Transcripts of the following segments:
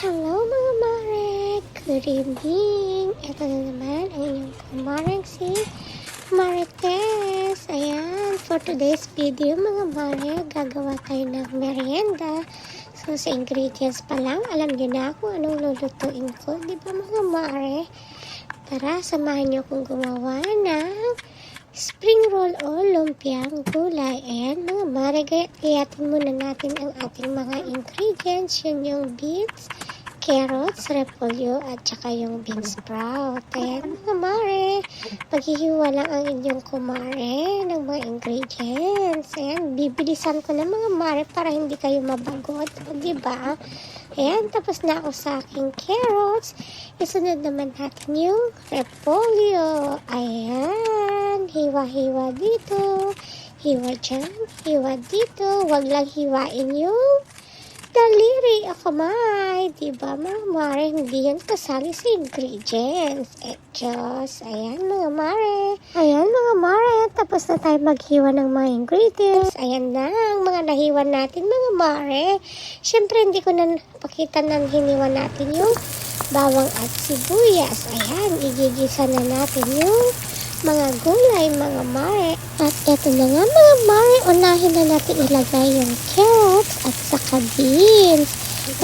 Hello mga mare! Good evening! Ito na naman ang inyong kumarang si Marites. Ayan, for today's video mga mare, gagawa tayo ng merienda. So sa ingredients pa lang, alam niyo na kung anong lulutuin ko. Di ba mga mare? Tara, samahan niyo kong gumawa ng spring roll o lumpiang gulay. Ayan mga mare, gayatin muna natin ang ating mga ingredients. Yun yung beets, carrots, repolyo, at saka yung bean sprout. Ayan mga mare, paghihiwa ang inyong kumare ng mga ingredients. Ayan, bibilisan ko na mga mare para hindi kayo mabagot. O, diba? Ayan, tapos na ako sa aking carrots. Isunod naman natin yung repolyo. Ayan, hiwa-hiwa dito. Hiwa dyan, hiwa dito. Huwag lang hiwain yung daliri o kamay. Diba mga mare, hindi yan kasali sa ingredients. Eh, Diyos. Ayan mga mare. Ayan mga mare, tapos na tayo maghiwa ng mga ingredients. Ayan na ang mga nahiwa natin mga mare. Siyempre, hindi ko na pakita ng hiniwa natin yung bawang at sibuyas. Ayan, igigisa na natin yung mga gulay, mga mare. At eto na nga mga mare, unahin na natin ilagay yung carrots at saka beans.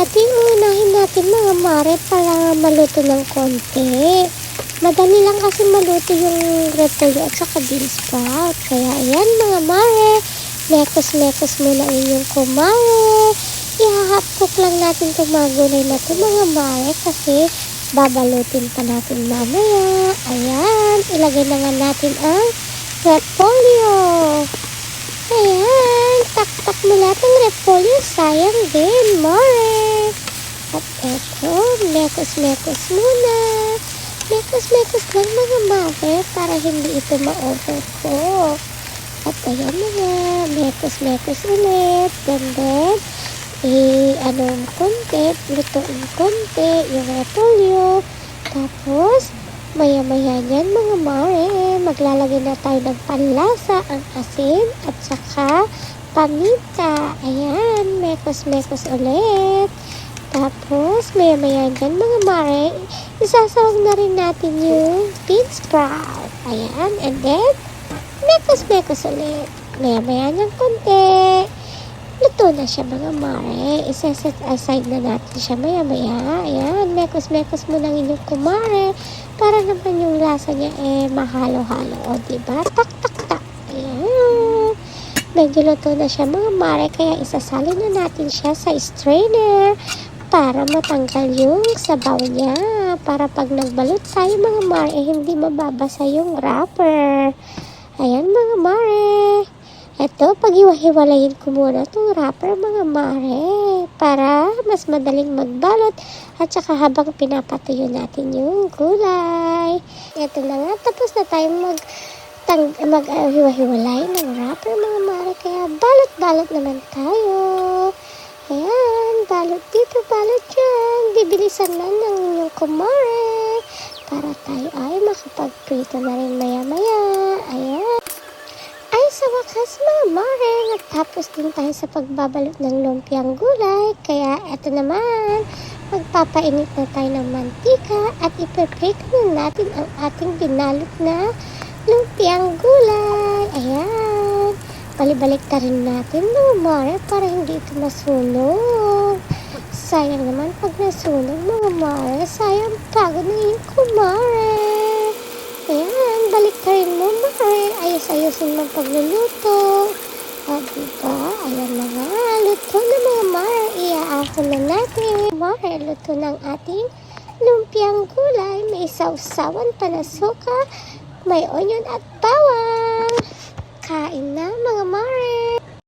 At yung unahin natin mga mare para maluto ng konti. Madali lang kasi maluto yung repolyo at saka bean sprout. Kaya ayan mga mare, mekos-mekos muna inyong kumare. Ihahap cook lang natin itong mga gulay na ito mga mare kasi babalutin pa natin mamaya. Ayan, ilagay na nga natin ang repolyo. Ayan, tak-tak mo lahat ng repolyo. Sayang din, more. At eto, mekos-mekos muna. Mekos-mekos lang mga mare para hindi ito ma-overcook. At ayan na nga, mekos-mekos ulit. And then, i-ano konti, lutuin konti, yung repolyo. Tapos, maya-maya yan mga mare, maglalagay na tayo ng panlasa, ang asin, at saka paminta. Ayan, mekos-mekos ulit. Tapos, maya-maya dyan mga mare, isasawag na rin natin yung bean sprout. Ayan, and then, mekos-mekos ulit. Maya-maya ng konti. Luto na siya mga mare. Isa-set aside na natin siya maya-maya. Ayan, mekos-mekos mo ng inyong kumare para naman yung lasa niya eh mahalo-halo. O, diba? Tak-tak-tak. Ayan. Medyo luto na siya mga mare kaya isasali na natin siya sa strainer para matanggal yung sabaw niya. Para pag nagbalot tayo mga mare, eh, hindi mababasa yung wrapper. Ayan mga mare. Ito, paghiwa-hiwalayin ko muna itong wrapper mga mare para mas madaling magbalot at saka habang pinapatuyo natin yung gulay. Ito na nga, tapos na tayo mag tang mag uh, hiwa-hiwalay ng wrapper mga mare kaya balot-balot naman tayo. Ayan, balot dito, balot dyan. Bibilisan na ng inyong kumare para tayo ay makapagprito na rin maya-maya. Mga mare, nagtapos din tayo sa pagbabalot ng lumpiang gulay. Kaya eto naman, magpapainit na tayo ng mantika at ipiprito na natin ang ating binalot na lumpiang gulay. Ayan. Balibalik ta rin natin mga mare para hindi ito masunog. Sayang naman pag nasunog mga mare, sayang pagod na yung kumare. Ayan, balik ka rin mo, Mare. Ayos-ayosin ang pagluluto. O, diba? Ayan na nga. Luto na mga Mare. Iaahon na natin. Mare, luto ng ating lumpiang gulay. May sausawan pa na suka. May onion at bawang. Kain na mga Mare.